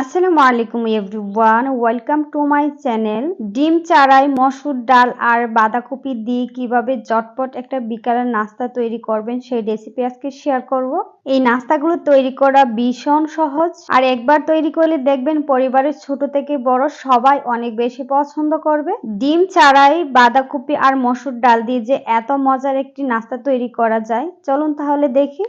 আসসালামু আলাইকুম everyone, welcome to my channel. ডিম চারাই, মসুর ডাল আর বাঁধাকপি দিয়ে কীভাবে জটপট একটা বিকালের নাস্তা তৈরি করবেন সেই রেসিপি আজকে শেয়ার করব। এই নাস্তাগুলো তৈরি করা ভীষণ সহজ আর একবার তৈরি করলে দেখবেন পরিবারের ছোট থেকে বড় সবাই অনেক বেশি পছন্দ করবে। ডিম চারাই, বাঁধাকপি আর মসুর ডাল দিয়ে যে এত মজার একটি নাস্তা তৈরি করা যায়। চলুন তাহলে দেখি।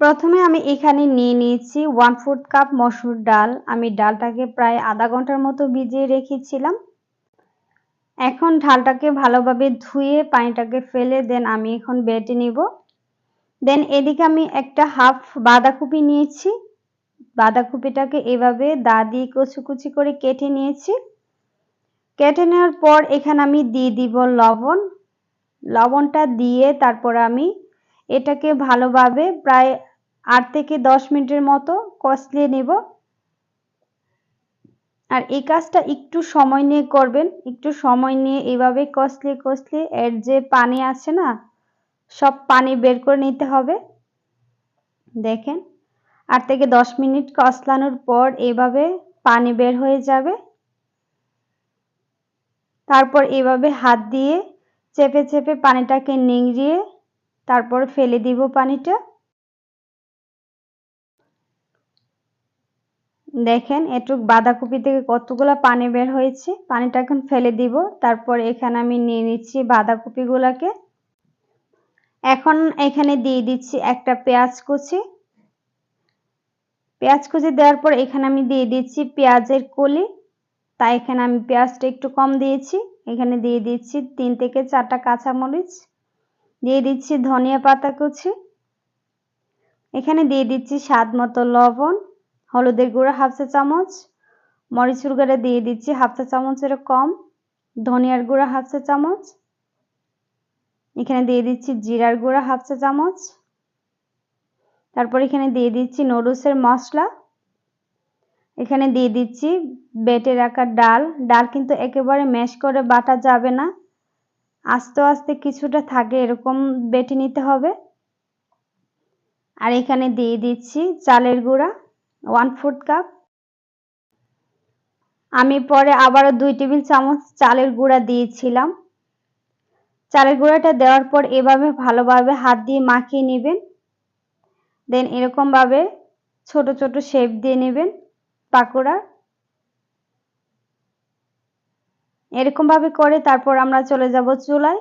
প্রথমে আমি এখানে নিয়ে নিয়েছি ওয়ান ফোর্থ কাপ মসুর ডাল। আমি ডালটাকে প্রায় আধা ঘণ্টার মতো ভিজিয়ে রেখেছিলাম। এখন ঢালটাকে ভালোভাবে ধুয়ে পানিটাকে ফেলে দেন আমি এখন বেটে নিব। দেন এদিকে আমি একটা হাফ বাঁধাকপি নিয়েছি। বাঁধাকপিটাকে এভাবে দা দিয়ে কুচি কুচি করে কেটে নিয়েছি। কেটে নেওয়ার পর এখানে আমি দিয়ে দিব লবণ। লবণটা দিয়ে তারপর আমি এটাকে ভালোভাবে প্রায় আট থেকে দশ মিনিটের মতো কষলিয়ে নেব। আর এই কাজটা একটু সময় নিয়ে করবেন, একটু সময় নিয়ে এভাবে কষলিয়ে কষলিয়ে এর যে পানি আছে না, সব পানি বের করে নিতে হবে। দেখেন, আট থেকে দশ মিনিট কষলানোর পর এভাবে পানি বের হয়ে যাবে। তারপর এভাবে হাত দিয়ে চেপে চেপে পানিটাকে নিংড়িয়ে তারপর ফেলে দিব পানিটা। দেখেন, এটুক বাঁধাকপি থেকে কতগুলো পানি বের হয়েছে, পানিটা এখন ফেলে দিব। তারপর এখানে আমি নিয়ে নিচ্ছি বাঁধাকপিগুলোকে। এখন এখানে দিয়ে দিচ্ছি একটা পেঁয়াজ কুচি। পেঁয়াজ কুচি দেওয়ার পর এখানে আমি দিয়ে দিচ্ছি পেঁয়াজের কলি। তাই এখানে আমি পেঁয়াজটা একটু কম দিয়েছি। এখানে দিয়ে দিচ্ছি তিন থেকে চারটা কাঁচামরিচ। দিয়ে দিচ্ছি ধনিয়া পাতা কুচি। এখানে দিয়ে দিচ্ছি স্বাদ মতো লবণ, হলুদের গুঁড়া হাফ চা চামচ, মরিচুর গুঁড়া দিয়ে দিচ্ছি হাফ চা চামচের কম, ধনিয়ার গুঁড়া হাফ চা চামচ। এখানে দিয়ে দিচ্ছি জিরার গুঁড়া হাফ চা চামচ। তারপর এখানে দিয়ে দিচ্ছি নুডলসের মশলা। এখানে দিয়ে দিচ্ছি বেটে রাখা ডাল। ডাল কিন্তু একেবারে ম্যাশ করে বাটা যাবে না। আস্তে আস্তে কিছুটা থাকে, এরকম বেটে নিতে হবে। আর এখানে দিয়ে দিচ্ছি চালের গুঁড়া ওয়ান ফোর্থ কাপ আমি পরে আবারও দুই টেবিল চামচ চালের গুঁড়া দিয়েছিলাম। চালের গুঁড়াটা দেওয়ার পর এভাবে ভালোভাবে হাত দিয়ে মাখিয়ে নেবেন। দেন এরকমভাবে ছোট ছোট শেপ দিয়ে নেবেন পাকোড়া। এরকমভাবে করে তারপর আমরা চলে যাব চুলায়।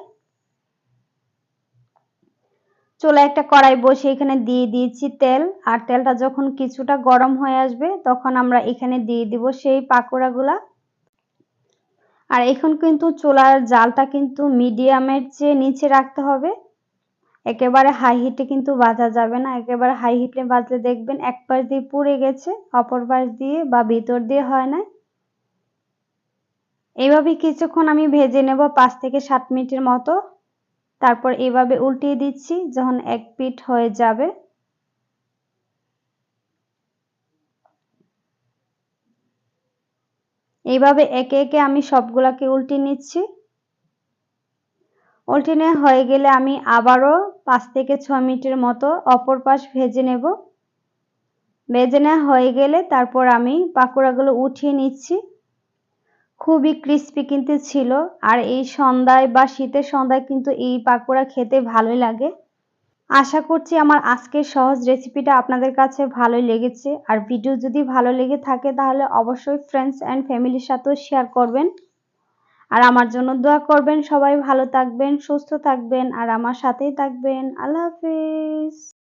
চুলায় একটা কড়াই বসে এখানে দিয়ে দিয়েছি তেল। আর তেলটা যখন কিছুটা গরম হয়ে আসবে তখন আমরা এখানে দিয়ে দিব সেই পাকোড়াগুলা। আর এখন কিন্তু চুলার জালটা কিন্তু মিডিয়ামের চেয়ে নিচে রাখতে হবে। একেবারে হাই হিটে কিন্তু বাজা যাবে না। একেবারে হাই হিটে বাজলে দেখবেন এক পাশ দিয়ে পুড়ে গেছে, অপর পাশ দিয়ে বা ভিতর দিয়ে হয় না এইভাবে কিছুক্ষণ আমি ভেজে নেব পাঁচ থেকে সাত মিনিটের মতো। তারপর এভাবে উল্টিয়ে দিচ্ছি যখন এক পিঠ হয়ে যাবে। এইভাবে একে একে আমি সবগুলাকে উল্টে নিচ্ছি। উল্টে নেওয়া হয়ে গেলে আমি আবারও পাঁচ থেকে ছ মিনিটের মতো অপর পাশ ভেজে নেব। ভেজে নেওয়া হয়ে গেলে তারপর আমি পাকোড়াগুলো উঠিয়ে নিচ্ছি। খুবই ক্রিস্পি কিন্তু ছিল। আর এই সন্ধ্যায় বা শীতের সন্ধ্যায় কিন্তু এই পাকোড়া খেতে ভালোই লাগে। আশা করছি আমার আজকের সহজ রেসিপিটা আপনাদের কাছে ভালোই লেগেছে। আর ভিডিও যদি ভালো লেগে থাকে তাহলে অবশ্যই ফ্রেন্ডস অ্যান্ড ফ্যামিলির সাথেও শেয়ার করবেন। আর আমার জন্য দোয়া করবেন সবাই ভালো থাকবেন, সুস্থ থাকবেন, আর আমার সাথেই থাকবেন। আল্লাহ হাফিজ।